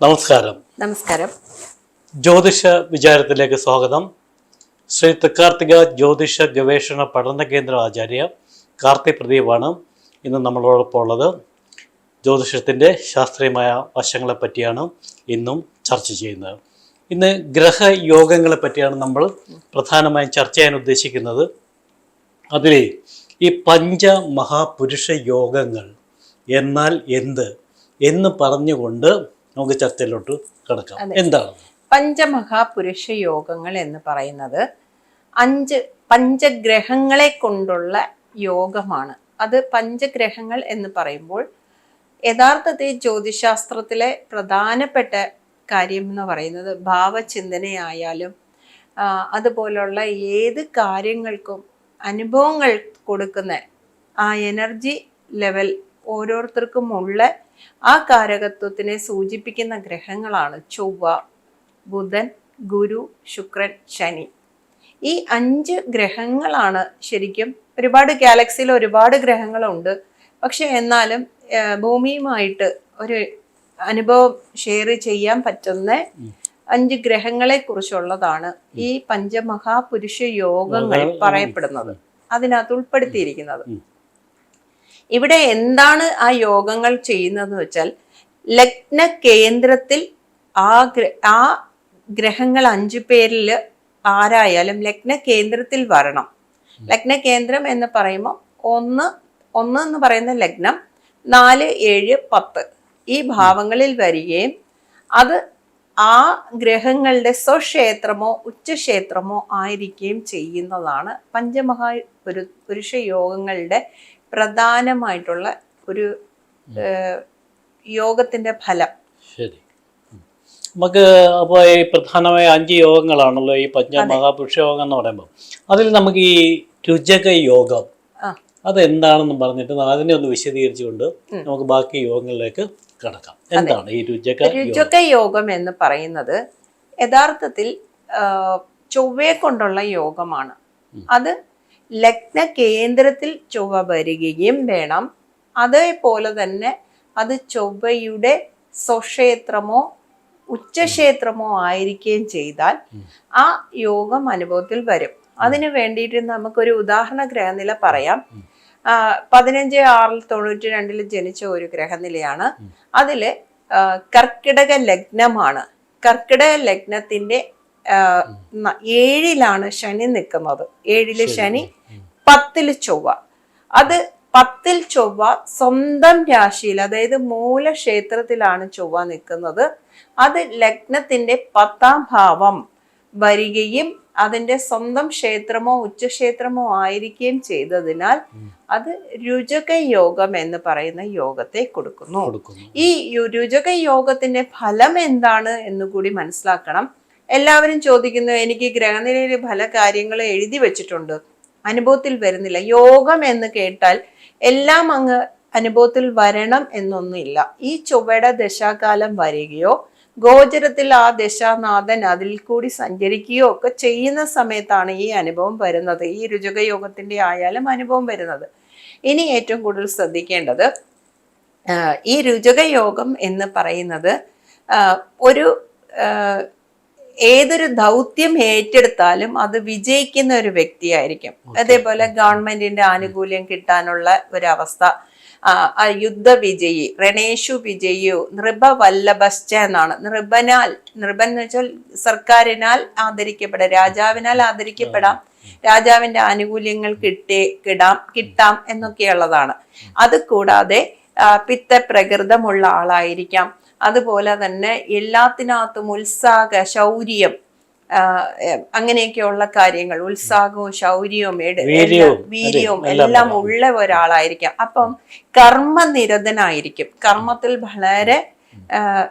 നമസ്കാരം. നമസ്കാരം. ജ്യോതിഷ വിചാരത്തിലേക്ക് സ്വാഗതം. ശ്രീ തൃക്കാർത്തിക ജ്യോതിഷ ഗവേഷണ പഠന കേന്ദ്ര ആചാര്യ കാർത്തി പ്രദീപാണ് ഇന്ന് നമ്മളോടൊപ്പം ഉള്ളത്. ജ്യോതിഷത്തിന്റെ ശാസ്ത്രീയമായ വശങ്ങളെ പറ്റിയാണ് ഇന്നും ചർച്ച ചെയ്യുന്നത്. ഇന്ന് ഗ്രഹയോഗങ്ങളെ പറ്റിയാണ് നമ്മൾ പ്രധാനമായും ചർച്ച ചെയ്യാൻ ഉദ്ദേശിക്കുന്നത്. അതിൽ ഈ പഞ്ച മഹാപുരുഷ യോഗങ്ങൾ എന്നാൽ എന്ത് എന്ന് പറഞ്ഞുകൊണ്ട് നമുക്ക് ചർച്ചയിലോട്ട് കിടക്കാം. എന്താണ്? പഞ്ചമഹാപുരുഷ യോഗങ്ങൾ എന്ന് പറയുന്നത് അഞ്ച് പഞ്ചഗ്രഹങ്ങളെ കൊണ്ടുള്ള യോഗമാണ്. അത് പഞ്ചഗ്രഹങ്ങൾ എന്ന് പറയുമ്പോൾ യഥാർത്ഥത്തിൽ ജ്യോതിശാസ്ത്രത്തിലെ പ്രധാനപ്പെട്ട കാര്യം എന്ന് പറയുന്നത് ഭാവചിന്തനയായാലും അതുപോലുള്ള ഏത് കാര്യങ്ങൾക്കും അനുഭവങ്ങൾ കൊടുക്കുന്ന ആ എനർജി ലെവൽ ഓരോരുത്തർക്കും ഉള്ള ആ കാരകത്വത്തിനെ സൂചിപ്പിക്കുന്ന ഗ്രഹങ്ങളാണ് ചൊവ്വ ബുധൻ ഗുരു ശുക്രൻ ശനി. ഈ അഞ്ച് ഗ്രഹങ്ങളാണ് ശരിക്കും ഒരുപാട് ഗാലക്സിയിൽ ഒരുപാട് ഗ്രഹങ്ങളുണ്ട്. പക്ഷെ എന്നാലും ഭൂമിയുമായിട്ട് ഒരു അനുഭവം ഷെയർ ചെയ്യാൻ പറ്റുന്ന അഞ്ച് ഗ്രഹങ്ങളെ കുറിച്ചുള്ളതാണ് ഈ പഞ്ചമഹാപുരുഷ യോഗങ്ങൾ. പറയപ്പെടുന്നത്. അതിനകത്ത് ഉൾപ്പെടുത്തിയിരിക്കുന്നത്. ഇവിടെ എന്താണ് ആ യോഗങ്ങൾ ചെയ്യുന്നതെന്ന് വെച്ചാൽ ലഗ്ന കേന്ദ്രത്തിൽ ആ ആ ഗ്രഹങ്ങൾ അഞ്ചു പേരിൽ ആരായാലും ലഗ്ന കേന്ദ്രത്തിൽ വരണം. ലഗ്ന കേന്ദ്രം എന്ന് പറയുമ്പോൾ ഒന്ന് ഒന്ന് എന്ന് പറയുന്ന ലഗ്നം നാല് ഏഴ് പത്ത് ഈ ഭാവങ്ങളിൽ വരികയും അത് ആ ഗ്രഹങ്ങളുടെ സ്വക്ഷേത്രമോ ഉച്ചക്ഷേത്രമോ ആയിരിക്കുകയും ചെയ്യുന്നതാണ് പഞ്ചമഹാ പുരു പുരുഷ യോഗങ്ങളുടെ പ്രധാനമായിട്ടുള്ള ഒരു യോഗത്തിന്റെ ഫലം. ശരി. നമുക്ക് അപ്പോൾ ഈ പ്രധാനമായ അഞ്ച് യോഗങ്ങളാണല്ലോ ഈ പഞ്ചമഹാപുരുഷ യോഗം എന്ന് പറയുമ്പോൾ അതിൽ നമുക്ക് ഈ രുചക യോഗം. അതെന്താണെന്ന് പറഞ്ഞിട്ട് അതിനെ ഒന്ന് വിശദീകരിച്ചുകൊണ്ട് നമുക്ക് ബാക്കി യോഗങ്ങളിലേക്ക് കടക്കാം. എന്താണ് ഈ രുചക രുചക യോഗം? എന്ന് പറയുന്നത് യഥാർത്ഥത്തിൽ ചൊവ്വയെ കൊണ്ടുള്ള യോഗമാണ്. അത് ലഗ്ന കേന്ദ്രത്തിൽ ചൊവ്വ വരികയും വേണം. അതേപോലെ തന്നെ അത് ചൊവ്വയുടെ സ്വക്ഷേത്രമോ ഉച്ചക്ഷേത്രമോ ആയിരിക്കുകയും ചെയ്താൽ ആ യോഗം അനുഭവത്തിൽ വരും. അതിന് വേണ്ടിയിട്ട് നമുക്കൊരു ഉദാഹരണ ഗ്രഹനില പറയാം. പതിനഞ്ച് ആറിൽ തൊണ്ണൂറ്റി രണ്ടിൽ ജനിച്ച ഒരു ഗ്രഹനിലയാണ്. അതിൽ കർക്കിടക ലഗ്നമാണ്. കർക്കിടക ലഗ്നത്തിന്റെ ഏഴിലാണ് ശനി നിൽക്കുന്നത്. ഏഴിൽ ശനി. പത്തിൽ പത്തിൽ ചൊവ്വ. അത് പത്തിൽ ചൊവ്വ സ്വന്തം രാശിയിൽ അതായത് മൂലക്ഷേത്രത്തിലാണ് ചൊവ്വ നിൽക്കുന്നത്. അത് ലഗ്നത്തിന്റെ പത്താം ഭാവം വരികയും അതിന്റെ സ്വന്തം ക്ഷേത്രമോ ഉച്ചക്ഷേത്രമോ ആയിരിക്കുകയും ചെയ്തതിനാൽ അത് രുചക യോഗം എന്ന് പറയുന്ന യോഗത്തെ കൊടുക്കുന്നു. ഈ രുചക യോഗത്തിന്റെ ഫലം എന്താണ് എന്നുകൂടി മനസ്സിലാക്കണം. എല്ലാവരും ചോദിക്കുന്നു എനിക്ക് ഗ്രഹനിലയിൽ പല കാര്യങ്ങൾ എഴുതി വെച്ചിട്ടുണ്ട്. അനുഭവത്തിൽ വരുന്നില്ല. യോഗം എന്ന് കേട്ടാൽ എല്ലാം അങ്ങ് അനുഭവത്തിൽ വരണം എന്നൊന്നുമില്ല. ഈ ചൊവ്വയുടെ ദശാകാലം വരികയോ ഗോചരത്തിൽ ആ ദശാനാഥൻ അതിൽ കൂടി സഞ്ചരിക്കുകയോ ഒക്കെ ചെയ്യുന്ന സമയത്താണ് ഈ അനുഭവം വരുന്നത്. ഈ രുചക യോഗത്തിന്റെ ആയാലും അനുഭവം വരുന്നത്. ഇനി ഏറ്റവും കൂടുതൽ ശ്രദ്ധിക്കേണ്ടത് ഈ രുചക യോഗം എന്ന് പറയുന്നത് ഒരു ഏതൊരു ദൗത്യം ഏറ്റെടുത്താലും അത് വിജയിക്കുന്ന ഒരു വ്യക്തിയായിരിക്കും. അതേപോലെ ഗവൺമെന്റിന്റെ ആനുകൂല്യം കിട്ടാനുള്ള ഒരവസ്ഥ. യുദ്ധ വിജയി രണേഷു വിജയു നൃപ വല്ലഭശ്ച എന്നാണ് നൃപനാൽ നൃപൻ എന്ന് വെച്ചാൽ സർക്കാരിനാൽ ആദരിക്കപ്പെടാം രാജാവിനാൽ ആദരിക്കപ്പെടാം രാജാവിന്റെ ആനുകൂല്യങ്ങൾ കിട്ടേ കിടാം കിട്ടാം എന്നൊക്കെയുള്ളതാണ്. അത് കൂടാതെ പിത്തപ്രകൃതമുള്ള ആളായിരിക്കാം. അതുപോലെ തന്നെ എല്ലാത്തിനകത്തും ഉത്സാഹ ശൗര്യം അങ്ങനെയൊക്കെയുള്ള കാര്യങ്ങൾ ഉത്സാഹവും ശൗര്യവും വീര്യവും, എല്ലാം-. ഉള്ള ഒരാളായിരിക്കാം. അപ്പം കർമ്മനിരതനായിരിക്കും. കർമ്മത്തിൽ വളരെ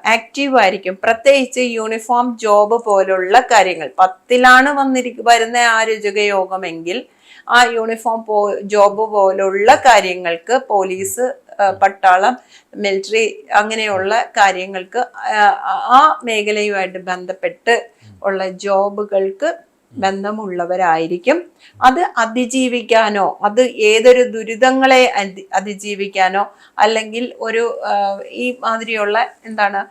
ആക്റ്റീവ് ആയിരിക്കും പ്രത്യേകിച്ച് യൂണിഫോം ജോബ് പോലുള്ള കാര്യങ്ങൾ. പത്തിലാണ് വന്നിരിക്കുന്ന വരുന്ന ആ യോഗമെങ്കിൽ ആ യൂണിഫോം പോ ജോബ് പോലുള്ള കാര്യങ്ങൾക്ക് പോലീസ് പട്ടാളം മിലിറ്ററി അങ്ങനെയുള്ള കാര്യങ്ങൾക്ക് ആ, മേഖലയുമായിട്ട് ബന്ധപ്പെട്ട് ഉള്ള ജോബുകൾക്ക് ബന്ധമുള്ളവരായിരിക്കും. അത് അതിജീവിക്കാനോ അത് ഏതൊരു ദുരിതങ്ങളെ അതിജീവിക്കാനോ അല്ലെങ്കിൽ ഒരു ഈ മാതിരിയുള്ള എന്താണ്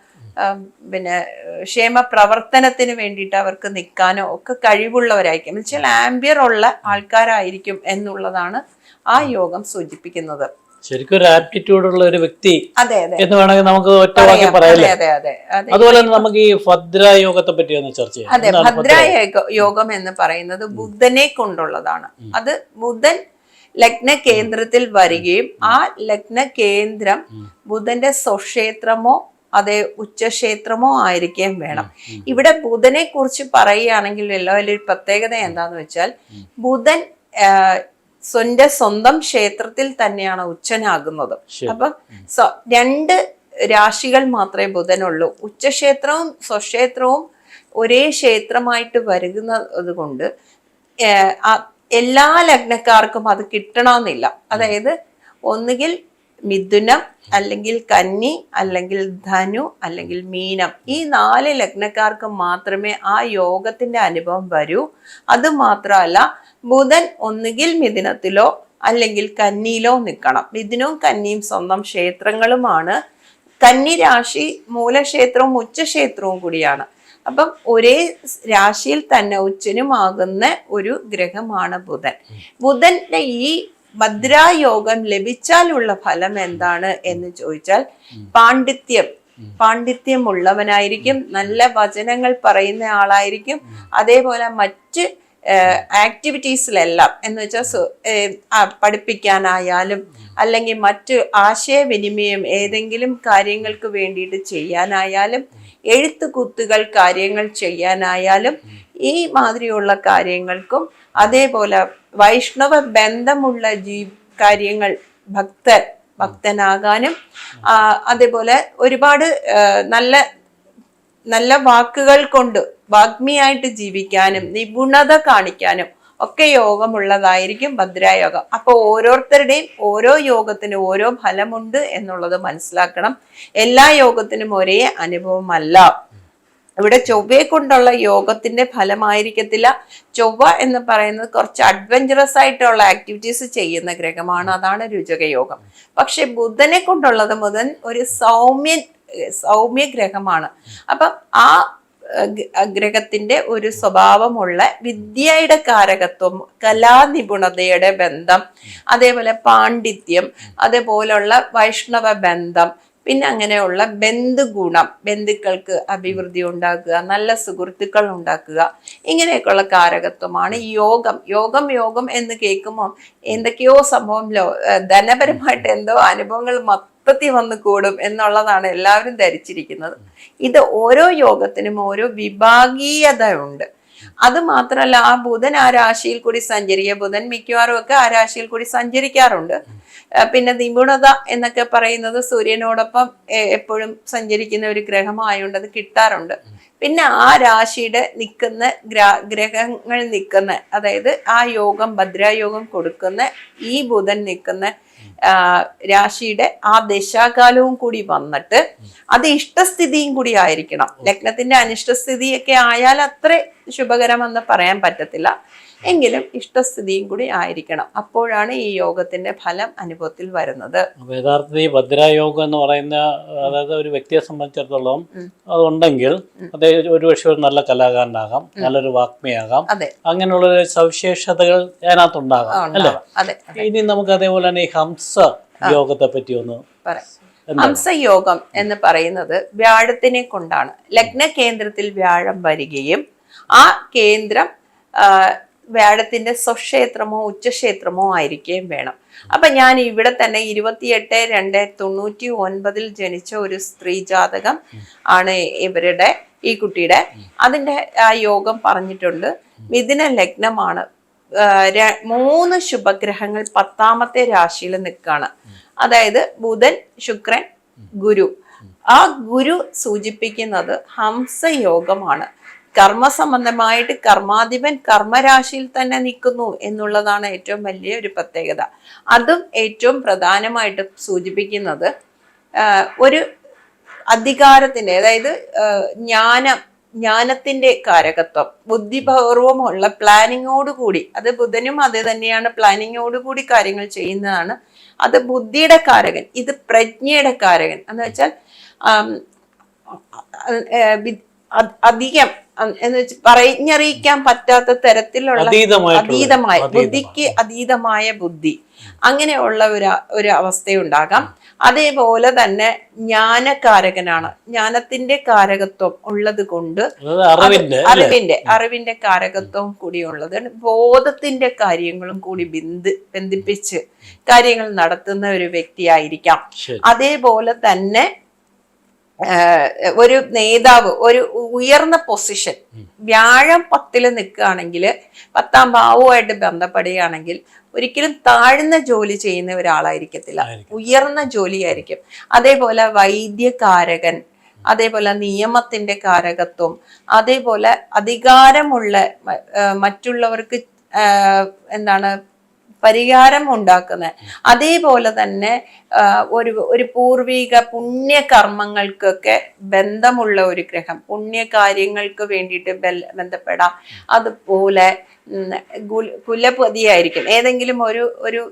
പിന്നെ ക്ഷേമ പ്രവർത്തനത്തിന് വേണ്ടിയിട്ട് അവർക്ക് നിൽക്കാനോ ഒക്കെ കഴിവുള്ളവരായിരിക്കും. എന്ന് വെച്ചാൽ ആംബിയർ ഉള്ള ആൾക്കാരായിരിക്കും എന്നുള്ളതാണ് ആ യോഗം സൂചിപ്പിക്കുന്നത്. ശരിക്കും ഒരു ആപ്റ്റിറ്റ്യൂഡ് ഉള്ള ഒരു വ്യക്തി എന്ന് വേണമെങ്കിൽ നമുക്ക് ഒറ്റ വാക്കി പറയാം. അതെ അതെ അതെ അതെ. അതുപോലെ തന്നെ നമുക്ക് ഈ ഭദ്ര യോഗത്തെ പറ്റി ഒന്ന് ചർച്ച ചെയ്യാം. അതെ ഭദ്ര യോഗം എന്ന് പറയുന്നത് ബുദ്ധനെ കൊണ്ടുള്ളതാണ്. അത് ബുദ്ധൻ ലഗ്ന കേന്ദ്രത്തിൽ വരികയും ആ ലഗ്ന കേന്ദ്രം ബുധന്റെ സ്വക്ഷേത്രമോ അതെ ഉച്ചക്ഷേത്രമോ ആയിരിക്കുകയും വേണം. ഇവിടെ ബുധനെ കുറിച്ച് പറയുകയാണെങ്കിൽ ഒരു പ്രത്യേകത എന്താന്ന് വെച്ചാൽ ബുധൻ സ്വന്റെ സ്വന്തം ക്ഷേത്രത്തിൽ തന്നെയാണ് ഉച്ചനാകുന്നത്. അപ്പൊ രണ്ട് രാശികൾ മാത്രമേ ബുധനുള്ളൂ. ഉച്ചക്ഷേത്രവും സ്വക്ഷേത്രവും ഒരേ ക്ഷേത്രമായിട്ട് വരുന്നത് കൊണ്ട് എല്ലാ ലഗ്നക്കാർക്കും അത് കിട്ടണമെന്നില്ല. അതായത് ഒന്നുകിൽ മിഥുനം അല്ലെങ്കിൽ കന്നി അല്ലെങ്കിൽ ധനു അല്ലെങ്കിൽ മീനം. ഈ നാല് ലഗ്നക്കാർക്ക് മാത്രമേ ആ യോഗത്തിന്റെ അനുഭവം വരൂ. അത് മാത്രമല്ല ബുധൻ ഒന്നുകിൽ മിഥുനത്തിലോ അല്ലെങ്കിൽ കന്നിയിലോ നിൽക്കണം. മിഥുനവും കന്നിയും സ്വന്തം ക്ഷേത്രങ്ങളുമാണ്. കന്നി രാശി മൂലക്ഷേത്രവും ഉച്ചക്ഷേത്രവും കൂടിയാണ്. അപ്പം ഒരേ രാശിയിൽ തന്നെ ഉച്ചനുമാകുന്ന ഒരു ഗ്രഹമാണ് ബുധൻ. ബുധന്റെ ഈ ഭദ്രായോഗം ലഭിച്ചാലുള്ള ഫലം എന്താണ് എന്ന് ചോദിച്ചാൽ പാണ്ഡിത്യം. പാണ്ഡിത്യമുള്ളവനായിരിക്കും നല്ല വചനങ്ങൾ പറയുന്ന ആളായിരിക്കും അതേപോലെ മറ്റ് ആക്ടിവിറ്റീസിലെല്ലാം എന്ന് വെച്ചാൽ പഠിപ്പിക്കാനായാലും അല്ലെങ്കിൽ മറ്റ് ആശയവിനിമയം ഏതെങ്കിലും കാര്യങ്ങൾക്ക് വേണ്ടിയിട്ട് ചെയ്യാനായാലും എഴുത്തുകുത്തുകൾ കാര്യങ്ങൾ ചെയ്യാനായാലും ഈ മാതിരിയുള്ള കാര്യങ്ങൾക്കും അതേപോലെ വൈഷ്ണവ ബന്ധമുള്ള ജീ കാര്യങ്ങൾ ഭക്തർ ഭക്തനാകാനും അതേപോലെ ഒരുപാട് നല്ല നല്ല വാക്കുകൾ കൊണ്ട് വാഗ്മിയായിട്ട് ജീവിക്കാനും നിപുണത കാണിക്കാനും ഒക്കെ യോഗമുള്ളതായിരിക്കും ഭദ്രായോഗം. അപ്പൊ ഓരോരുത്തരുടെയും ഓരോ യോഗത്തിനും ഓരോ ഫലമുണ്ട് എന്നുള്ളത് മനസ്സിലാക്കണം. എല്ലാ യോഗത്തിനും ഒരേ അനുഭവമല്ല. ഇവിടെ ചൊവ്വയെ കൊണ്ടുള്ള യോഗത്തിന്റെ ഫലമായിരിക്കത്തില്ല. ചൊവ്വ എന്ന് പറയുന്നത് കുറച്ച് അഡ്വഞ്ചറസ് ആയിട്ടുള്ള ആക്ടിവിറ്റീസ് ചെയ്യുന്ന ഗ്രഹമാണ്. അതാണ് രുചക യോഗം. പക്ഷെ ബുധനെ കൊണ്ടുള്ളത് മുതൽ ഒരു സൗമ്യൻ സൗമ്യ ഗ്രഹമാണ്. അപ്പം ആ ഗ്രഹത്തിന്റെ ഒരു സ്വഭാവമുള്ള വിദ്യയുടെ കാരകത്വം കലാനിപുണതയുടെ ബന്ധം അതേപോലെ പാണ്ഡിത്യം അതേപോലുള്ള വൈഷ്ണവ ബന്ധം പിന്നെ അങ്ങനെയുള്ള ബന്ധുഗുണം ബന്ധുക്കൾക്ക് അഭിവൃദ്ധി ഉണ്ടാക്കുക നല്ല സുഹൃത്തുക്കൾ ഉണ്ടാക്കുക ഇങ്ങനെയൊക്കെയുള്ള കാരകത്വമാണ് യോഗം. യോഗം യോഗം എന്ന് കേൾക്കുമ്പോൾ എന്തൊക്കെയോ സംഭവം ലോ ധനപരമായിട്ട് എന്തോ അനുഭവങ്ങൾ മൊത്തത്തിൽ വന്ന് കൂടും എന്നുള്ളതാണ് എല്ലാവരും ധരിച്ചിരിക്കുന്നത്. ഇത് ഓരോ യോഗത്തിനും ഓരോ വിഭാഗീയത ഉണ്ട്. അത് മാത്രമല്ല ആ ബുധൻ ആ രാശിയിൽ കൂടി സഞ്ചരിക്കുക ബുധൻ മിക്കവാറും ഒക്കെ ആ രാശിയിൽ കൂടി സഞ്ചരിക്കാറുണ്ട്. പിന്നെ നിപുണത എന്നൊക്കെ പറയുന്നത് സൂര്യനോടൊപ്പം എപ്പോഴും സഞ്ചരിക്കുന്ന ഒരു ഗ്രഹമായതുകൊണ്ട് അത് കിട്ടാറുണ്ട്. പിന്നെ ആ രാശിയുടെ നിൽക്കുന്ന ഗ്ര- ഗ്രഹങ്ങൾ നിൽക്കുന്ന അതായത് ആ യോഗം ഭദ്രായോഗം കൊടുക്കുന്ന ഈ ബുധൻ നിൽക്കുന്ന രാശിയുടെ ആ ദശാകാലവും കൂടി വന്നിട്ട് അത് ഇഷ്ടസ്ഥിതിയും കൂടി ആയിരിക്കണം. ലഗ്നത്തിന്റെ അനിഷ്ടസ്ഥിതിയൊക്കെ ആയാൽ അത്ര ശുഭകരമെന്ന് പറയാൻ പറ്റത്തില്ല. എങ്കിലും ഇഷ്ടസ്ഥിതിയും കൂടി ആയിരിക്കണം. അപ്പോഴാണ് ഈ യോഗത്തിന്റെ ഫലം അനുഭവത്തിൽ വരുന്നത്. യഥാർത്ഥത്തിൽ ഈ ഭദ്രായോഗം എന്ന് പറയുന്ന അതായത് ഒരു വ്യക്തിയെ സംബന്ധിച്ചിടത്തോളം അതുണ്ടെങ്കിൽ അദ്ദേഹം ഒരുപക്ഷെ ഒരു നല്ല കലാകാരനാകാം നല്ലൊരു വാഗ്മിയാകാം. അങ്ങനെയുള്ള സവിശേഷതകൾ അതിനകത്തുണ്ടാകാം അല്ലേ. അതെ ഇനി നമുക്ക് അതേപോലെ തന്നെ ഈ ഹംസ യോഗത്തെ പറ്റി ഒന്ന്? ഹംസയോഗം എന്ന് പറയുന്നത് വ്യാഴത്തിനെ കൊണ്ടാണ്. ലഗ്ന കേന്ദ്രത്തിൽ വ്യാഴം വരികയും ആ കേന്ദ്രം ആ, വ്യാഴത്തിന്റെ സ്വക്ഷേത്രമോ ഉച്ചക്ഷേത്രമോ ആയിരിക്കുകയും വേണം. അപ്പം ഞാൻ ഇവിടെ തന്നെ ഇരുപത്തിയെട്ട് രണ്ട് തൊണ്ണൂറ്റി ഒൻപതിൽ ജനിച്ച ഒരു സ്ത്രീ ജാതകം ആണ് ഇവരുടെ ഈ കുട്ടിയുടെ. അതിന്റെ ആ യോഗം പറഞ്ഞിട്ടുണ്ട്. മിഥുന ലഗ്നമാണ്. മൂന്ന് ശുഭഗ്രഹങ്ങൾ പത്താമത്തെ രാശിയിൽ നിൽക്കുകയാണ് അതായത് ബുധൻ ശുക്രൻ ഗുരു. ആ ഗുരു സൂചിപ്പിക്കുന്നത് ഹംസയോഗമാണ്. കർമ്മസംബന്ധമായിട്ട് കർമാധിപൻ കർമ്മരാശിയിൽ തന്നെ നിൽക്കുന്നു എന്നുള്ളതാണ് ഏറ്റവും വലിയ ഒരു പ്രത്യേകത. അതും ഏറ്റവും പ്രധാനമായിട്ട് സൂചിപ്പിക്കുന്നത് ഒരു അധികാരത്തിന്റെ അതായത് ജ്ഞാനം ജ്ഞാനത്തിന്റെ കാരകത്വം ബുദ്ധിപൂർവമുള്ള പ്ലാനിങ്ങോടുകൂടി അത് ബുധനും അതേ തന്നെയാണ് പ്ലാനിങ്ങോടുകൂടി കാര്യങ്ങൾ ചെയ്യുന്നതാണ്. അത് ബുദ്ധിയുടെ കാരകൻ ഇത് പ്രജ്ഞയുടെ കാരകൻ. എന്ന് വെച്ചാൽ അധികം എന്ന് വെച്ച് പറഞ്ഞറിയിക്കാൻ പറ്റാത്ത തരത്തിലുള്ള അതീതമായ. ബുദ്ധിക്ക് അതീതമായ ബുദ്ധി. അങ്ങനെയുള്ള ഒരു ഒരു അവസ്ഥയുണ്ടാകാം. അതേപോലെ തന്നെ ജ്ഞാനകാരകനാണ്. ജ്ഞാനത്തിന്റെ കാരകത്വം ഉള്ളത് കൊണ്ട് അറിവിന്റെ അറിവിന്റെ കാരകത്വം കൂടിയുള്ളത്. ബോധത്തിന്റെ കാര്യങ്ങളും കൂടി ബിന്ദു ബന്ധിപ്പിച്ച് കാര്യങ്ങൾ നടത്തുന്ന ഒരു വ്യക്തിയായിരിക്കാം. അതേപോലെ തന്നെ ഒരു നേതാവ് ഒരു ഉയർന്ന പൊസിഷൻ വ്യാഴം പത്തിൽ നിൽക്കുകയാണെങ്കിൽ പത്താം ഭാവവുമായിട്ട് ബന്ധപ്പെടുകയാണെങ്കിൽ ഒരിക്കലും താഴ്ന്ന ജോലി ചെയ്യുന്ന ഒരാളായിരിക്കത്തില്ല. ഉയർന്ന ജോലിയായിരിക്കും. അതേപോലെ വൈദ്യകാരകൻ അതേപോലെ നിയമത്തിന്റെ കാരകത്വം അതേപോലെ അധികാരമുള്ള മറ്റുള്ളവർക്ക് എന്താണ് പരിഹാരം ഉണ്ടാക്കുന്നത് അതേപോലെ തന്നെ ഒരു ഒരു പൂർവിക പുണ്യകർമ്മങ്ങൾക്കൊക്കെ ബന്ധമുള്ള ഒരു ഗ്രഹം. പുണ്യകാര്യങ്ങൾക്ക് വേണ്ടിയിട്ട് ബന്ധപ്പെടാം. അതുപോലെ കുലപതിയായിരിക്കും ഏതെങ്കിലും ഒരു ഒരു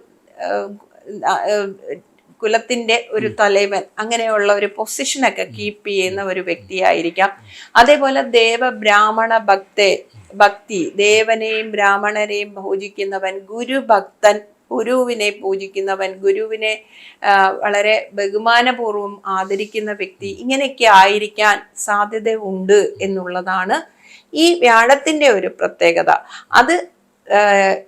കുലത്തിന്റെ ഒരു തലവൻ അങ്ങനെയുള്ള ഒരു പൊസിഷനൊക്കെ കീപ്പ് ചെയ്യുന്ന ഒരു വ്യക്തിയായിരിക്കാം. അതേപോലെ ദേവ ബ്രാഹ്മണ ഭക്തെ ഭക്തി ദേവനെയും ബ്രാഹ്മണരെയും പൂജിക്കുന്നവൻ ഗുരുഭക്തൻ ഗുരുവിനെ പൂജിക്കുന്നവൻ ഗുരുവിനെ വളരെ ബഹുമാനപൂർവം ആദരിക്കുന്ന വ്യക്തി ഇങ്ങനെയൊക്കെ ആയിരിക്കാൻ സാധ്യത ഉണ്ട് എന്നുള്ളതാണ് ഈ വ്യാഴത്തിന്റെ ഒരു പ്രത്യേകത. അത്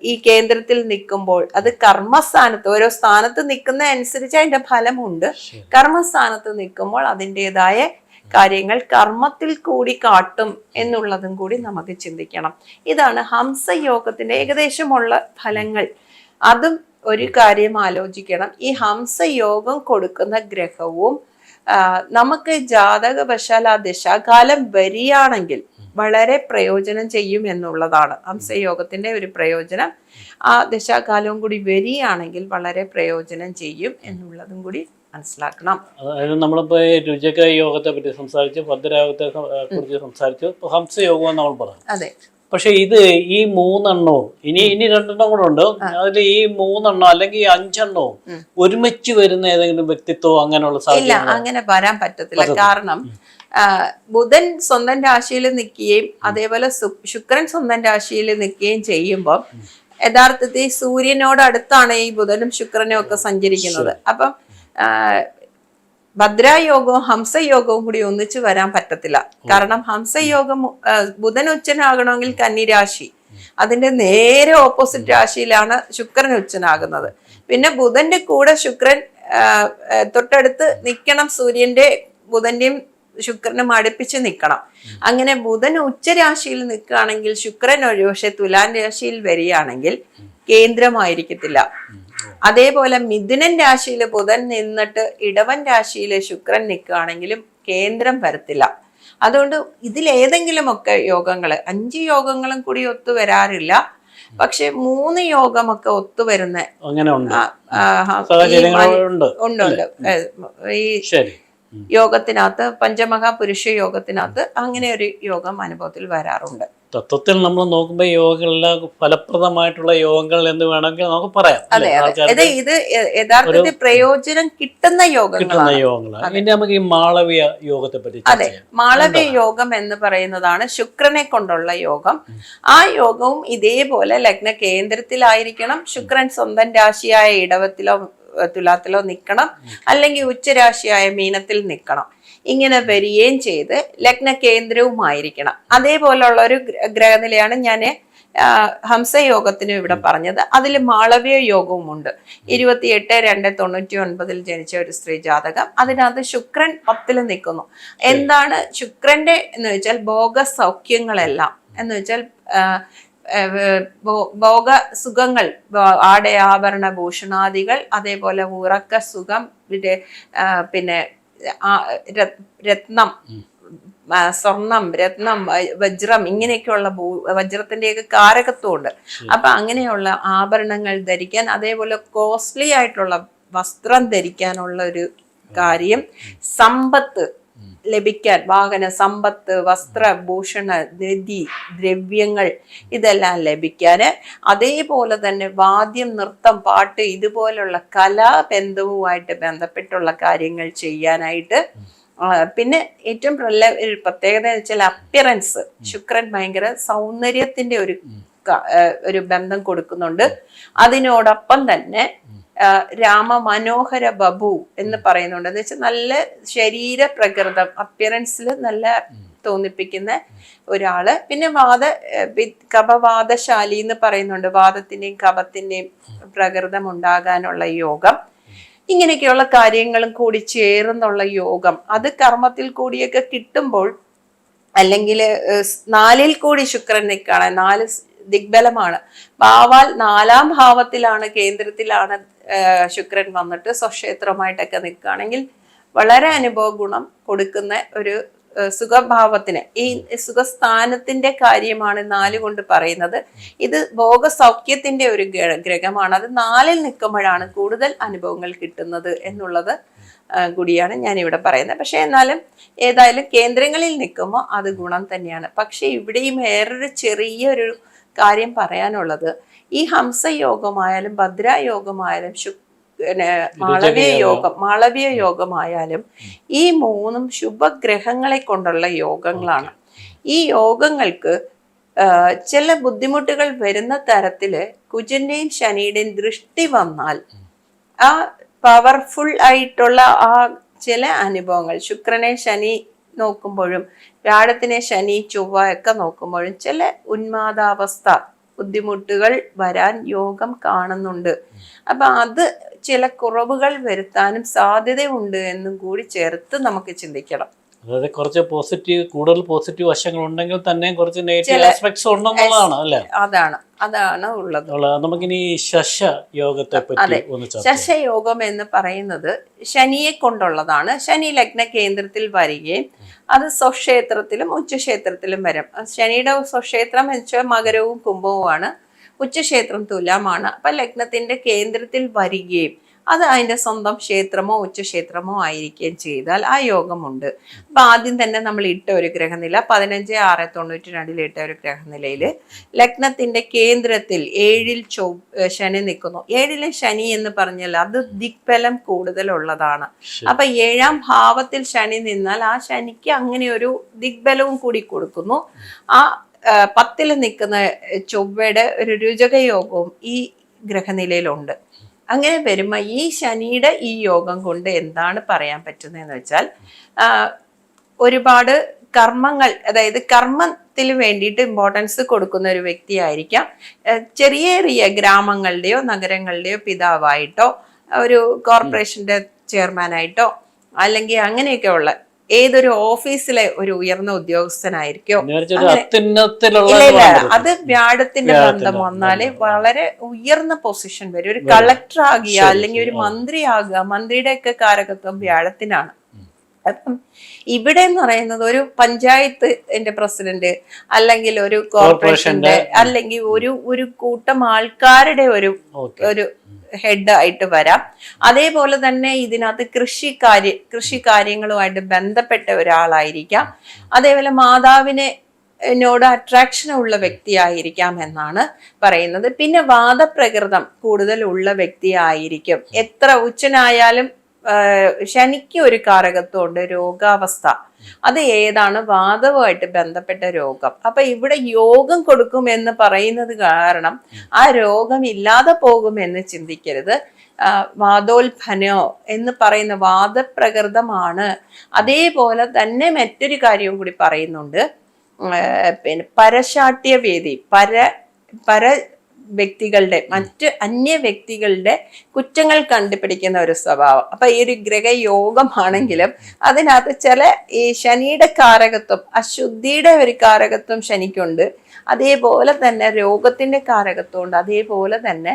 ഈ കേന്ദ്രത്തിൽ നിൽക്കുമ്പോൾ അത് കർമ്മസ്ഥാനത്ത് ഓരോ സ്ഥാനത്ത് നിൽക്കുന്ന അനുസരിച്ച് അതിന്റെ ഫലമുണ്ട്. കർമ്മസ്ഥാനത്ത് നിൽക്കുമ്പോൾ അതിന്റെതായ കാര്യങ്ങൾ കർമ്മത്തിൽ കൂടി കാട്ടും എന്നുള്ളതും കൂടി നമുക്ക് ചിന്തിക്കണം. ഇതാണ് ഹംസയോഗത്തിന്റെ ഏകദേശമുള്ള ഫലങ്ങൾ. അതും ഒരു കാര്യം ആലോചിക്കണം. ഈ ഹംസയോഗം കൊടുക്കുന്ന ഗ്രഹവും നമുക്ക് ജാതകവശാൽ ആ ദശാകാലം വരികയാണെങ്കിൽ വളരെ പ്രയോജനം ചെയ്യും എന്നുള്ളതാണ്. ഹംസയോഗത്തിന്റെ ഒരു പ്രയോജനം ആ ദശാകാലവും കൂടി വരികയാണെങ്കിൽ വളരെ പ്രയോജനം ചെയ്യും എന്നുള്ളതും കൂടി മനസ്സിലാക്കണം. അതായത് നമ്മളിപ്പോ ഈ രുചക യോഗത്തെ പറ്റി സംസാരിച്ചു ഭദ്രയോഗത്തെ കുറിച്ച് സംസാരിച്ചു. ഹംസയോഗം നമ്മൾ പറഞ്ഞു. അതെ. പക്ഷെ ഇത് ഈ മൂന്നെണ്ണവും ഇനി ഇനി രണ്ടെണ്ണം കൂടെ ഉണ്ട്. അതിൽ ഈ മൂന്നെണ്ണം അല്ലെങ്കിൽ ഉം. ഒരുമിച്ച് വരുന്ന ഏതെങ്കിലും വ്യക്തിത്വം അങ്ങനെയുള്ള സാഹചര്യം അങ്ങനെ വരാൻ പറ്റത്തില്ല. കാരണം ബുധൻ സ്വന്തം രാശിയിൽ നിൽക്കുകയും അതേപോലെ ശുക്രൻ സ്വന്തം രാശിയിൽ നിൽക്കുകയും ചെയ്യുമ്പോൾ യഥാർത്ഥത്തിൽ സൂര്യനോട് അടുത്താണ് ഈ ബുധനും ശുക്രനും ഒക്കെ സഞ്ചരിക്കുന്നത്. അപ്പം ഭദ്രായോഗവും ഹംസയോഗവും കൂടി ഒന്നിച്ചു വരാൻ പറ്റത്തില്ല. കാരണം ഹംസയോഗം ബുധൻ ഉച്ചനാകണമെങ്കിൽ കന്നിരാശി അതിന്റെ നേരെ ഓപ്പോസിറ്റ് രാശിയിലാണ് ശുക്രൻ ഉച്ചനാകുന്നത്. പിന്നെ ബുധന്റെ കൂടെ ശുക്രൻ തൊട്ടടുത്ത് നിൽക്കണം സൂര്യന്റെ ബുധന്റെയും ശുക്രനും അടുപ്പിച്ച് നിൽക്കണം അങ്ങനെ ബുധൻ ഉച്ചരാശിയിൽ നിൽക്കുകയാണെങ്കിൽ ശുക്രൻ ഒരു പക്ഷെ തുലാൻ രാശിയിൽ വരികയാണെങ്കിൽ കേന്ദ്രമായിരിക്കത്തില്ല. അതേപോലെ മിഥുനൻ രാശിയിൽ ബുധൻ നിന്നിട്ട് ഇടവൻ രാശിയിൽ ശുക്രൻ നിൽക്കുകയാണെങ്കിലും കേന്ദ്രം വരത്തില്ല. അതുകൊണ്ട് ഇതിലേതെങ്കിലുമൊക്കെ യോഗങ്ങൾ അഞ്ച് യോഗങ്ങളും കൂടി ഒത്തു വരാറില്ല. പക്ഷെ മൂന്ന് യോഗമൊക്കെ ഒത്തുവരുന്ന അങ്ങനെ ഉണ്ട്. ഉണ്ട്. ഈ. യോഗത്തിനകത്ത് പഞ്ചമഹാപുരുഷ യോഗത്തിനകത്ത് അങ്ങനെ ഒരു യോഗം അനുഭവത്തിൽ വരാറുണ്ട്. തത്വത്തിൽ നമ്മൾ നോക്കുമ്പോൾ യോഗങ്ങളെല്ലാം ഫലപ്രദമായിട്ടുള്ള യോഗങ്ങൾ എന്ന് വേണമെങ്കിൽ നമുക്ക് പറയാം. അതെ ഇത് യഥാർത്ഥത്തിൽ പ്രയോജനം കിട്ടുന്ന യോഗങ്ങൾ യോഗങ്ങളാണ്. യോഗങ്ങളാണ് പിന്നെ നമുക്ക് ഈ മാളവ്യ യോഗത്തെ പറ്റി അതെ മാളവ്യ യോഗം എന്ന് പറയുന്നതാണ് ശുക്രനെ കൊണ്ടുള്ള യോഗം. ആ യോഗവും ഇതേപോലെ ലഗ്ന കേന്ദ്രത്തിലായിരിക്കണം ശുക്രൻ സ്വന്തം രാശിയായ ഇടവത്തിലോ തുലാത്തിലോ നിൽക്കണം അല്ലെങ്കിൽ ഉച്ചരാശിയായ മീനത്തിൽ നിൽക്കണം ഇങ്ങനെ വരികയും ചെയ്ത് ലഗ്ന കേന്ദ്രവുമായിരിക്കണം അതേപോലുള്ള ഒരു ഗ്രഹനിലയാണ് ഞാൻ ഹംസയോഗത്തിന് ഇവിടെ പറഞ്ഞത്. അതിൽ മാളവ്യ യോഗവും ഉണ്ട് ഇരുപത്തിയെട്ട് രണ്ട് തൊണ്ണൂറ്റി ഒൻപതിൽ ജനിച്ച ഒരു സ്ത്രീ ജാതകം. അതിനകത്ത് ശുക്രൻ പത്തിൽ നിൽക്കുന്നു. എന്താണ് ശുക്രന്റെ എന്ന് വെച്ചാൽ ഭോഗ സൗഖ്യങ്ങളെല്ലാം എന്ന് വെച്ചാൽ ഭോഗ സുഖങ്ങൾ ആടയാഭരണ ആടെ ഭൂഷണാദികൾ അതേപോലെ ഉറക്ക സുഖം പിന്നെ, രത്നം സ്വർണം രത്നം വജ്രം ഇങ്ങനെയൊക്കെയുള്ള ഭൂ വജ്രത്തിന്റെയൊക്കെ കാരകത്വമുണ്ട്. അപ്പൊ അങ്ങനെയുള്ള ആഭരണങ്ങൾ ധരിക്കാൻ അതേപോലെ കോസ്റ്റ്ലി ആയിട്ടുള്ള വസ്ത്രം ധരിക്കാനുള്ള ഒരു കാര്യം സമ്പത്ത് ലഭിക്കാൻ വാഹന സമ്പത്ത് വസ്ത്രഭൂഷണ നിധി ദ്രവ്യങ്ങൾ ഇതെല്ലാം ലഭിക്കാൻ. അതേപോലെ തന്നെ വാദ്യം നൃത്തം പാട്ട് ഇതുപോലുള്ള കലാബന്ധവുമായിട്ട് ബന്ധപ്പെട്ടുള്ള കാര്യങ്ങൾ ചെയ്യാനായിട്ട് പിന്നെ ഏറ്റവും പ്രല- പ്രത്യേകത എന്ന് വെച്ചാൽ അപ്പിയറൻസ് ശുക്രൻ ഭയങ്കര സൗന്ദര്യത്തിന്റെ ഒരു ഒരു ബന്ധം കൊടുക്കുന്നുണ്ട്. അതിനോടൊപ്പം തന്നെ ആ, രാമ മനോഹര ബബു എന്ന് പറയുന്നുണ്ട്. എന്ന് വെച്ചാൽ നല്ല ശരീര പ്രകൃതം അപ്പിയറൻസിൽ നല്ല തോന്നിപ്പിക്കുന്ന ഒരാൾ. പിന്നെ വാദ കപവാദശാലി എന്ന് പറയുന്നുണ്ട്. വാദത്തിന്റെയും കപത്തിന്റെയും പ്രകൃതം ഉണ്ടാകാനുള്ള യോഗം. ഇങ്ങനെയൊക്കെയുള്ള കാര്യങ്ങളും കൂടി ചേർന്നുള്ള യോഗം. അത് കർമ്മത്തിൽ കൂടിയൊക്കെ കിട്ടുമ്പോൾ അല്ലെങ്കിൽ നാലിൽ കൂടി ശുക്രൻ നിൽക്കുകയാണ് നാല് ദിഗ്ബലമാണ്. ഭാവാൽ നാലാം ഭാവത്തിലാണ് കേന്ദ്രത്തിലാണ് ശുക്രൻ വന്നിട്ട് സ്വക്ഷേത്രമായിട്ടൊക്കെ നിൽക്കുകയാണെങ്കിൽ വളരെ അനുഭവ ഗുണം കൊടുക്കുന്ന ഒരു സുഖഭാവത്തിന്. ഈ സുഖസ്ഥാനത്തിന്റെ കാര്യമാണ് നാല് കൊണ്ട് പറയുന്നത്. ഇത് ഭോഗസൗഖ്യത്തിന്റെ ഒരു ഗ്ര- ഗ്രഹമാണ്. അത് നാലിൽ നിൽക്കുമ്പോഴാണ് കൂടുതൽ അനുഭവങ്ങൾ കിട്ടുന്നത് എന്നുള്ളത് കൂടിയാണ് ഞാൻ ഇവിടെ പറയുന്നത്. പക്ഷെ എന്നാലും ഏതായാലും കേന്ദ്രങ്ങളിൽ നിൽക്കുമ്പോൾ അത് ഗുണം തന്നെയാണ്. പക്ഷെ ഇവിടെയും വേറൊരു ചെറിയൊരു കാര്യം പറയാനുള്ളത്. ഈ ഹംസയോഗമായാലും ഭദ്രായോഗമായാലും ശു മാളവ്യ യോഗം മാളവീയ യോഗമായാലും ഈ മൂന്നും ശുഭഗ്രഹങ്ങളെ കൊണ്ടുള്ള യോഗങ്ങളാണ്. ഈ യോഗങ്ങൾക്ക് ചില ബുദ്ധിമുട്ടുകൾ വരുന്ന തരത്തിൽ കുജന്റെയും ശനിയുടെയും ദൃഷ്ടി വന്നാൽ ആ പവർഫുൾ ആയിട്ടുള്ള ആ ചില അനുഭവങ്ങൾ ശുക്രനെ ശനി നോക്കുമ്പോഴും വ്യാഴത്തിനെ ശനി ചൊവ്വ ഒക്കെ നോക്കുമ്പോഴും ചില ഉന്മാദാവസ്ഥ ബുദ്ധിമുട്ടുകൾ വരാൻ യോഗം കാണുന്നുണ്ട്. അപ്പൊ അത് ചില കുറവുകൾ വരുത്താനും സാധ്യതയുണ്ട് എന്നും കൂടി ചേർത്ത് നമുക്ക് ചിന്തിക്കണം. അതായത് കുറച്ച് പോസിറ്റീവ് കൂടുതൽ പോസിറ്റീവ് വശങ്ങൾ ഉണ്ടെങ്കിൽ തന്നെ കുറച്ച് നെഗറ്റീവ് ആസ്പെക്ട്സ് ഉണ്ടെന്നുള്ളതാണ് അല്ലേ? അതാണ് അതാണ് ഉള്ളത്. നമുക്കിനി ശശ യോഗത്തെ പറ്റി ചെയ്യാം. ശശയോഗം എന്ന് പറയുന്നത് ശനിയെ കൊണ്ടുള്ളതാണ്. ശനി ലഗ്ന കേന്ദ്രത്തിൽ വരികയും അത് സ്വക്ഷേത്രത്തിലും ഉച്ചക്ഷേത്രത്തിലും വരും. ശനിയുടെ സ്വക്ഷേത്രം എന്ന് വെച്ചാൽ മകരവും കുംഭവുമാണ്. ഉച്ചക്ഷേത്രം തുലാമാണ്. അപ്പൊ ലഗ്നത്തിന്റെ കേന്ദ്രത്തിൽ വരികയും അത് അതിന്റെ സ്വന്തം ക്ഷേത്രമോ ഉച്ചക്ഷേത്രമോ ആയിരിക്കുകയും ചെയ്താൽ ആ യോഗമുണ്ട്. അപ്പം ആദ്യം തന്നെ നമ്മൾ ഇട്ട ഒരു ഗ്രഹനില പതിനഞ്ച് ആറ് തൊണ്ണൂറ്റി രണ്ടിൽ ഇട്ട ഒരു ഗ്രഹനിലയിൽ ലഗ്നത്തിന്റെ കേന്ദ്രത്തിൽ ഏഴിൽ ചൊവ്വ ശനി നിൽക്കുന്നു. ഏഴിലെ ശനി എന്ന് പറഞ്ഞാൽ അത് ദിക്ബലം കൂടുതലുള്ളതാണ്. അപ്പം ഏഴാം ഭാവത്തിൽ ശനി നിന്നാൽ ആ ശനിക്ക് അങ്ങനെ ഒരു ദിഗ്ബലവും കൂടി കൊടുക്കുന്നു. ആ, പത്തിൽ നിൽക്കുന്ന ചൊവ്വയുടെ ഒരു രുചകയോഗവും ഈ ഗ്രഹനിലയിലുണ്ട്. അങ്ങനെ വരുമ്പോൾ ഈ ശനിയുടെ ഈ യോഗം കൊണ്ട് എന്താണ് പറയാൻ പറ്റുന്നതെന്ന് വെച്ചാൽ ഒരുപാട് കർമ്മങ്ങൾ അതായത് കർമ്മത്തിൽ വേണ്ടിയിട്ട് ഇമ്പോർട്ടൻസ് കൊടുക്കുന്ന ഒരു വ്യക്തിയായിരിക്കാം. ചെറിയ ചെറിയ ഗ്രാമങ്ങളുടെയോ നഗരങ്ങളുടെയോ പിതാവായിട്ടോ ഒരു കോർപ്പറേഷന്റെ ചെയർമാനായിട്ടോ അല്ലെങ്കിൽ അങ്ങനെയൊക്കെ ഉള്ള ഏതൊരു ഓഫീസിലെ ഒരു ഉയർന്ന ഉദ്യോഗസ്ഥനായിരിക്കോ? അത് വ്യാഴത്തിന്റെ ബന്ധം വന്നാൽ വളരെ ഉയർന്ന പൊസിഷൻ വരും. ഒരു കളക്ടർ ആകുക അല്ലെങ്കിൽ ഒരു മന്ത്രി ആകുക മന്ത്രിയുടെ ഒക്കെ കാരകത്വം വ്യാഴത്തിനാണ്. അപ്പം ഇവിടെ എന്ന് പറയുന്നത് ഒരു പഞ്ചായത്തിന്റെ പ്രസിഡന്റ് അല്ലെങ്കിൽ ഒരു കോർപ്പറേഷന്റെ, അല്ലെങ്കിൽ ഒരു ഒരു കൂട്ടം ആൾക്കാരുടെ ഒരു ഒരു ഹെഡ് ആയിട്ട് വരാം. അതേപോലെ തന്നെ ഇതിനകത്ത് കൃഷി കാര്യ കൃഷി കാര്യങ്ങളുമായിട്ട് ബന്ധപ്പെട്ട ഒരാളായിരിക്കാം. അതേപോലെ മാതാവിനെ നോട് അട്രാക്ഷൻ ഉള്ള വ്യക്തിയായിരിക്കാം എന്നാണ് പറയുന്നത്. പിന്നെ വാദപ്രകൃതം കൂടുതൽ ഉള്ള വ്യക്തിയായിരിക്കും. എത്ര ഉച്ചനായാലും ശനിക്ക് ഒരു കാരകത്വമുണ്ട് രോഗാവസ്ഥ. അത് ഏതാണ്? വാദവുമായിട്ട് ബന്ധപ്പെട്ട രോഗം. അപ്പൊ ഇവിടെ യോഗം കൊടുക്കും എന്ന് പറയുന്നത് കാരണം ആ രോഗം ഇല്ലാതെ പോകുമെന്ന് ചിന്തിക്കരുത്. വാദോൽഭനോ എന്ന് പറയുന്ന വാദപ്രകൃതമാണ്. അതേപോലെ തന്നെ മറ്റൊരു കാര്യവും കൂടി പറയുന്നുണ്ട്. പിന്നെ പരശാട്യവേദി പര പര വ്യക്തികളുടെ മറ്റ് അന്യ വ്യക്തികളുടെ കുറ്റങ്ങൾ കണ്ടുപിടിക്കുന്ന ഒരു സ്വഭാവം. അപ്പൊ ഈ ഒരു ഗ്രഹയോഗമാണെങ്കിലും അതിനകത്ത് ചില ഈ ശനിയുടെ കാരകത്വം അശുദ്ധിയുടെ ഒരു കാരകത്വം ശനിക്കുണ്ട്. അതേപോലെ തന്നെ രോഗത്തിന്റെ കാരകത്വം ഉണ്ട് അതേപോലെ തന്നെ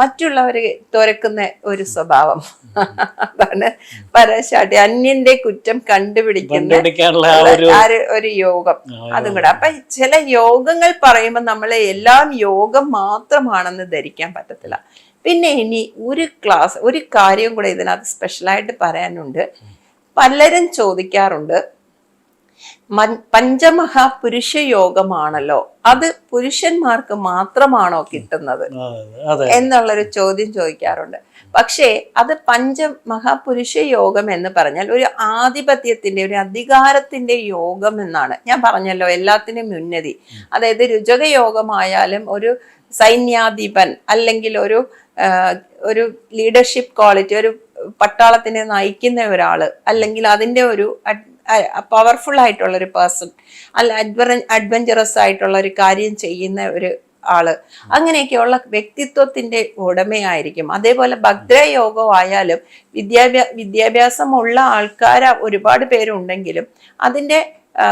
മറ്റുള്ളവരെ തുരക്കുന്ന ഒരു സ്വഭാവം. അതാണ് പരശാട്ടി അന്യന്റെ കുറ്റം കണ്ടുപിടിക്കുന്ന ഒരു യോഗം. അതും കൂടെ. അപ്പൊ ചില യോഗങ്ങൾ പറയുമ്പോൾ നമ്മളെ എല്ലാം യോഗം മാത്രമാണെന്ന് ധരിക്കാൻ പറ്റത്തില്ല. പിന്നെ ഇനി ഒരു ക്ലാസ് ഒരു കാര്യം കൂടെ ഇതിനകത്ത് സ്പെഷ്യലായിട്ട് പറയാനുണ്ട്. പലരും ചോദിക്കാറുണ്ട്. പഞ്ചമഹാപുരുഷ യോഗമാണല്ലോ അത് പുരുഷന്മാർക്ക് മാത്രമാണോ കിട്ടുന്നത്? എന്നുള്ളൊരു ചോദ്യം ചോദിക്കാറുണ്ട്. പക്ഷേ അത് പഞ്ചമഹാപുരുഷ യോഗം എന്ന് പറഞ്ഞാൽ ഒരു ആധിപത്യത്തിന്റെ ഒരു അധികാരത്തിന്റെ യോഗം എന്നാണ്. ഞാൻ പറഞ്ഞല്ലോ എല്ലാത്തിനും ഉന്നതി. അതായത് രുചക യോഗമായാലും ഒരു സൈന്യാധിപൻ അല്ലെങ്കിൽ ഒരു ഒരു ലീഡർഷിപ്പ് ക്വാളിറ്റി ഒരു പട്ടാളത്തിനെ നയിക്കുന്ന ഒരാൾ അല്ലെങ്കിൽ അതിന്റെ ഒരു പവർഫുൾ ആയിട്ടുള്ള ഒരു പേഴ്സൺ അല്ല അഡ്വ അഡ്വഞ്ചറസ് ആയിട്ടുള്ള ഒരു കാര്യം ചെയ്യുന്ന ഒരു ആൾ. അങ്ങനെയൊക്കെയുള്ള വ്യക്തിത്വത്തിന്റെ ഉടമയായിരിക്കും. അതേപോലെ ഭദ്രയോഗം ആയാലും വിദ്യാഭ്യാ വിദ്യാഭ്യാസമുള്ള ആൾക്കാർ ഒരുപാട് പേരുണ്ടെങ്കിലും അതിന്റെ ആ,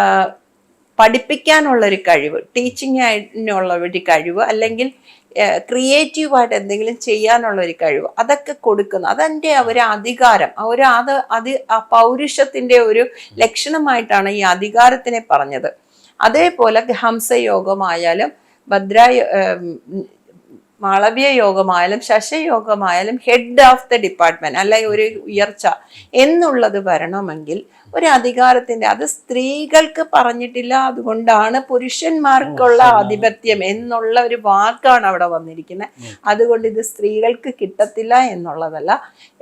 പഠിപ്പിക്കാനുള്ള ഒരു കഴിവ് ടീച്ചിങ്ങിനുള്ള ഒരു കഴിവ് അല്ലെങ്കിൽ ക്രിയേറ്റീവായിട്ട് എന്തെങ്കിലും ചെയ്യാനുള്ള ഒരു കഴിവ് അതൊക്കെ കൊടുക്കുന്നു. അതെന്റെ ഒരു അധികാരം ഒരു അത് അത് ആ പൗരുഷത്തിന്റെ ഒരു ലക്ഷണമായിട്ടാണ് ഈ അധികാരത്തിനെ പറഞ്ഞത്. അതേപോലെ ഹംസയോഗമായാലും ഭദ്ര മാളവ്യ യോഗമായാലും ശശയോഗമായാലും ഹെഡ് ഓഫ് ദ ഡിപ്പാർട്ട്മെന്റ് അല്ലെ ഒരു ഉയർച്ച എന്നുള്ളത് വരണമെങ്കിൽ ഒരു അധികാരത്തിന്റെ അത് സ്ത്രീകൾക്ക് പറഞ്ഞിട്ടില്ല അതുകൊണ്ടാണ് പുരുഷന്മാർക്കുള്ള ആധിപത്യം എന്നുള്ള ഒരു വാക്കാണ് അവിടെ വന്നിരിക്കുന്നത്. അതുകൊണ്ട് ഇത് സ്ത്രീകൾക്ക് കിട്ടത്തില്ല എന്നുള്ളതല്ല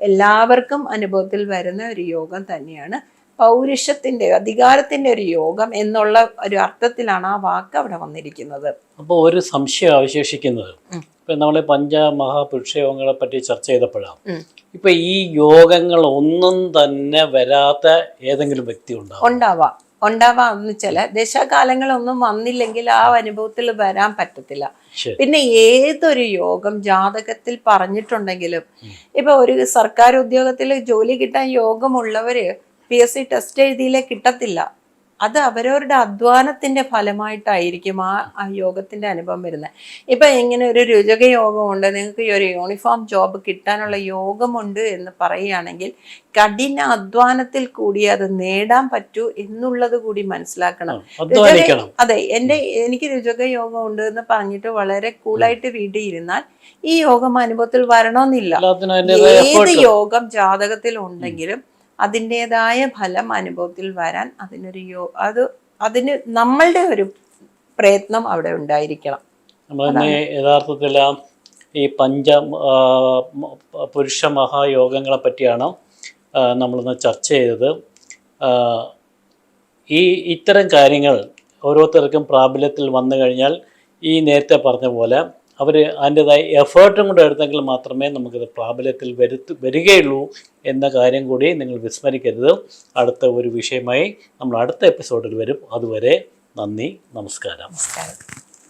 എല്ലാവർക്കും അനുഭവത്തിൽ വരുന്ന ഒരു യോഗം തന്നെയാണ്. പൗരുഷത്തിന്റെ അധികാരത്തിന്റെ ഒരു യോഗം എന്നുള്ള ഒരു അർത്ഥത്തിലാണ് ആ വാക്ക് അവിടെ വന്നിരിക്കുന്നത്. അപ്പോൾ ഒരു സംശയം അവശേഷിക്കുന്നത്. ഇപ്പം നമ്മൾ പഞ്ചമഹാപുരുഷയോഗങ്ങളെ പറ്റി ചർച്ച ചെയ്തപ്പോഴാണ്. ഇപ്പം ഈ യോഗങ്ങൾ ഒന്നും തന്നെ വരാത്ത ഏതെങ്കിലും വ്യക്തി ഉണ്ടാവും? ഉണ്ടാവാം. ഉണ്ടാവാം എന്ന് വെച്ചാൽ ദശകാലങ്ങളൊന്നും വന്നില്ലെങ്കിൽ ആ അനുഭവത്തിൽ വരാൻ പറ്റത്തില്ല. പിന്നെ ഏതൊരു യോഗം ജാതകത്തിൽ പറഞ്ഞിട്ടുണ്ടെങ്കിലും ഇപ്പൊ ഒരു സർക്കാർ ഉദ്യോഗത്തിൽ ജോലി കിട്ടാൻ യോഗമുള്ളവര് പി എസ് സി ടെസ്റ്റ് എഴുതിയില്ലേ കിട്ടത്തില്ല. അത് അവരവരുടെ അധ്വാനത്തിന്റെ ഫലമായിട്ടായിരിക്കും ആ ആ യോഗത്തിന്റെ അനുഭവം വരുന്നത്. ഇപ്പൊ ഇങ്ങനെ ഒരു രുചക യോഗമുണ്ട് നിങ്ങൾക്ക് ഈ ഒരു യൂണിഫോം ജോബ് കിട്ടാനുള്ള യോഗമുണ്ട് എന്ന് പറയുകയാണെങ്കിൽ കഠിന അധ്വാനത്തിൽ കൂടി അത് നേടാൻ പറ്റൂ എന്നുള്ളത് കൂടി മനസ്സിലാക്കണം. അതെ എന്റെ എനിക്ക് രുചക യോഗം ഉണ്ട് എന്ന് പറഞ്ഞിട്ട് വളരെ കൂളായിട്ട് വീട്ടിൽ ഇരുന്നാൽ ഈ യോഗം അനുഭവത്തിൽ വരണമെന്നില്ല. ഏത് യോഗം ജാതകത്തിൽ ഉണ്ടെങ്കിലും അതിന്റെതായ ഫലം അനുഭവത്തിൽ വരാൻ അതിനൊരു യോ അത് അതിന് നമ്മളുടെ ഒരു പ്രയത്നം അവിടെ ഉണ്ടായിരിക്കണം. നമ്മൾ യഥാർത്ഥത്തിൽ ഈ പഞ്ച പുരുഷ മഹായോഗങ്ങളെ പറ്റിയാണ് നമ്മളിന്ന് ചർച്ച ചെയ്തത്. ഈ ഇത്തരം കാര്യങ്ങൾ ഓരോരുത്തർക്കും പ്രാബല്യത്തിൽ വന്നു കഴിഞ്ഞാൽ ഈ നേരത്തെ പറഞ്ഞ പോലെ അവർ അതിന്റെതായ എഫേർട്ടും കൂടെ എടുത്തെങ്കിൽ മാത്രമേ നമുക്കിത് പ്രാബല്യത്തിൽ വരുത്തു വരികയുള്ളൂ എന്ന കാര്യം കൂടി നിങ്ങൾ വിസ്മരിക്കരുത്. അടുത്ത ഒരു വിഷയമായി നമ്മൾ അടുത്ത എപ്പിസോഡിൽ വരും. അതുവരെ നന്ദി നമസ്കാരം. നമസ്കാരം.